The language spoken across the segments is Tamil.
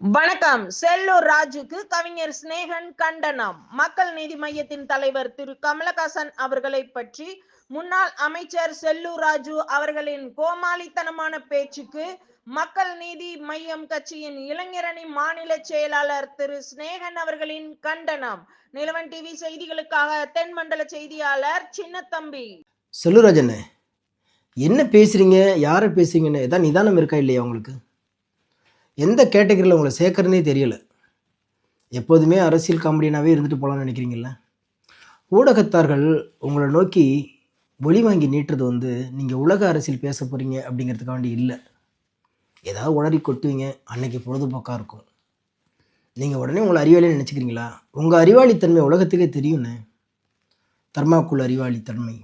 வணக்கம். செல்லூர் ராஜுக்கு கவிஞர் சிநேகன் கண்டனம். மக்கள் நீதி மையத்தின் தலைவர் திரு கமலஹாசன் அவர்களை பற்றி முன்னாள் அமைச்சர் செல்லூர் ராஜு அவர்களின் கோமாளித்தனமான பேச்சுக்கு மக்கள் நீதி மையம் கட்சியின் இளைஞரணி மாநில செயலாளர் திரு சிநேகன் அவர்களின் கண்டனம். நிலவன் டிவி செய்திகளுக்காக தென்மண்டல செய்தியாளர் சின்னத்தம்பி. செல்லுராஜண்ணே என்ன பேசுகிறீங்க யாரை பேசுறீங்கன்னு? ஏதாவது நிதானம் இருக்கா இல்லையா உங்களுக்கு? எந்த கேட்டகரியில் உங்களை சேர்க்கறதுனே தெரியல. எப்போதுமே அரசியல் காமெடியனாகவே இருந்துட்டு போகலான்னு நினைக்கிறீங்கள ஊடகத்தார்கள் உங்களை நோக்கி ஒளி வாங்கி நீட்டுறது வந்து நீங்கள் உலக அரசியல் பேச போகிறீங்க அப்படிங்கிறதுக்காண்டி இல்லை. ஏதாவது உளறி கொட்டுவீங்க அன்னைக்கு பொழுதுபோக்காக இருக்கும். நீங்கள் உடனே உங்களை அறிவாளின்னு நினச்சிக்கிறீங்களா? உங்கள் அறிவாளித்தன்மை உலகத்துக்கே தெரியுண்ணே தர்மாக்குள் அறிவாளித்தன்மை.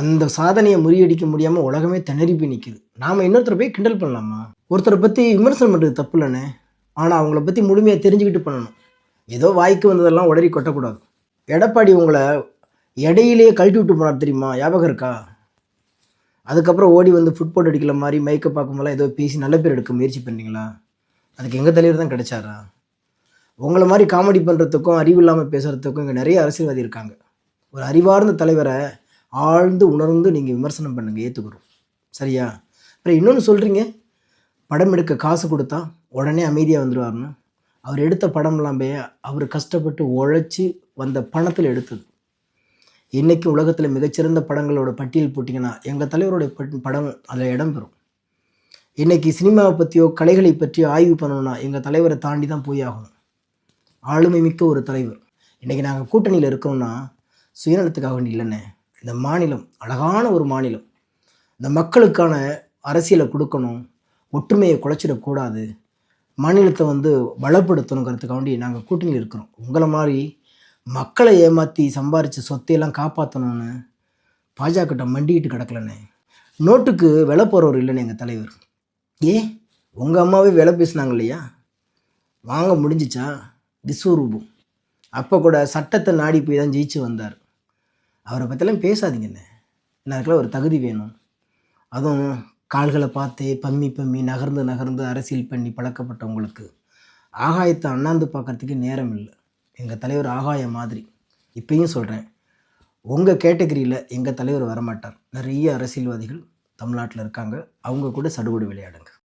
அந்த சாதனையை முறியடிக்க முடியாமல் உலகமே திணறி போய் நிற்குது நாம் இன்னொருத்தரை போய் கிண்டல் பண்ணலாமா? ஒருத்தரை பற்றி விமர்சனம் பண்ணுறது தப்பு இல்லைண்ணே ஆனால் அவங்கள பற்றி முழுமையாக தெரிஞ்சுக்கிட்டு பண்ணணும். ஏதோ வாய்க்கு வந்ததெல்லாம் உடறி கொட்டக்கூடாது. எடப்பாடி உங்களை இடையிலேயே கழட்டி விட்டு போனார் தெரியுமா? ஞாபகம் இருக்கா? அதுக்கப்புறம் ஓடி வந்து ஃபுட்பால் அடிக்கல மாதிரி மைக்கை பார்க்கும்போதெல்லாம் ஏதோ பேசி நல்ல பேர் எடுக்க முயற்சி பண்ணீங்களா? அதுக்கு எங்கள் தலைவர் தான் கிடைச்சாரா? உங்களை மாதிரி காமெடி பண்ணுறதுக்கும் அறிவு இல்லாமல் பேசுகிறதுக்கும் இங்கே நிறைய அரசியல்வாதி இருக்காங்க. ஒரு அறிவார்ந்த தலைவரை ஆழ்ந்து உணர்ந்து நீங்கள் விமர்சனம் பண்ணுங்கள் ஏற்றுக்கிறோம் சரியா? அப்புறம் இன்னொன்று சொல்கிறீங்க படம் எடுக்க காசு கொடுத்தா உடனே அமைதியாக வந்துடுவார்னு அவர் எடுத்த படம்லாம் போய் அவர் கஷ்டப்பட்டு உழைச்சி வந்த பணத்தில் எடுத்தது. இன்றைக்கி உலகத்தில் மிகச்சிறந்த படங்களோட பட்டியல் போட்டிங்கன்னா எங்கள் தலைவருடைய பட்- படம் அதில் இடம்பெறும் இன்றைக்கி சினிமாவை பற்றியோ கலைகளை பற்றியோ ஆய்வு பண்ணணும்னா எங்கள் தலைவரை தாண்டி தான் போய் ஆகணும். ஆளுமை மிக்க ஒரு தலைவர். இன்றைக்கி நாங்கள் கூட்டணியில் இருக்கோம்னா சுயநலத்துக்காக வேண்டி இல்லைண்ணே. இந்த மாநிலம் அழகான ஒரு மாநிலம். இந்த மக்களுக்கான அரசியலை கொடுக்கணும் ஒற்றுமையை குலைச்சிடக்கூடாது மாநிலத்தை வந்து வளப்படுத்தணுங்கிறதுக்காண்டி நாங்கள் கூட்டணியில் இருக்கிறோம். உங்களை மாதிரி மக்களை ஏமாற்றி சம்பாரித்த சொத்தையெல்லாம் காப்பாற்றணும்னு பாஜகிட்ட மண்டிக்கிட்டு கிடக்கலண்ணே. நோட்டுக்கு விலை போகிறவர் இல்லைண்ணே எங்கள் தலைவர். ஏ உங்கள் அம்மாவே விலை பேசினாங்க இல்லையா? வாங்க முடிஞ்சிச்சா? விஸ்வரூபம் அப்போ கூட சட்டத்தை நாடி போய் தான் ஜெயிச்சு வந்தார். அவரை பற்றிலாம் பேசாதீங்கண்ணே எனக்குலாம் ஒரு தகுதி வேணும். அதுவும் கால்களை பார்த்தே பம்மி பம்மி நகர்ந்து நகர்ந்து அரசியல் பண்ணி பழக்கப்பட்டவங்களுக்கு ஆகாயத்தை அண்ணாந்து பார்க்கறதுக்கு நேரம் இல்லை. எங்கள் தலைவர் ஆகாயம் மாதிரி. இப்பயும் சொல்கிறேன் உங்கள் கேட்டகரியில் எங்கள் தலைவர் வரமாட்டார். நிறைய அரசியல்வாதிகள் தமிழ்நாட்டில் இருக்காங்க. அவங்க கூட சடுகுடு விளையாடுங்க.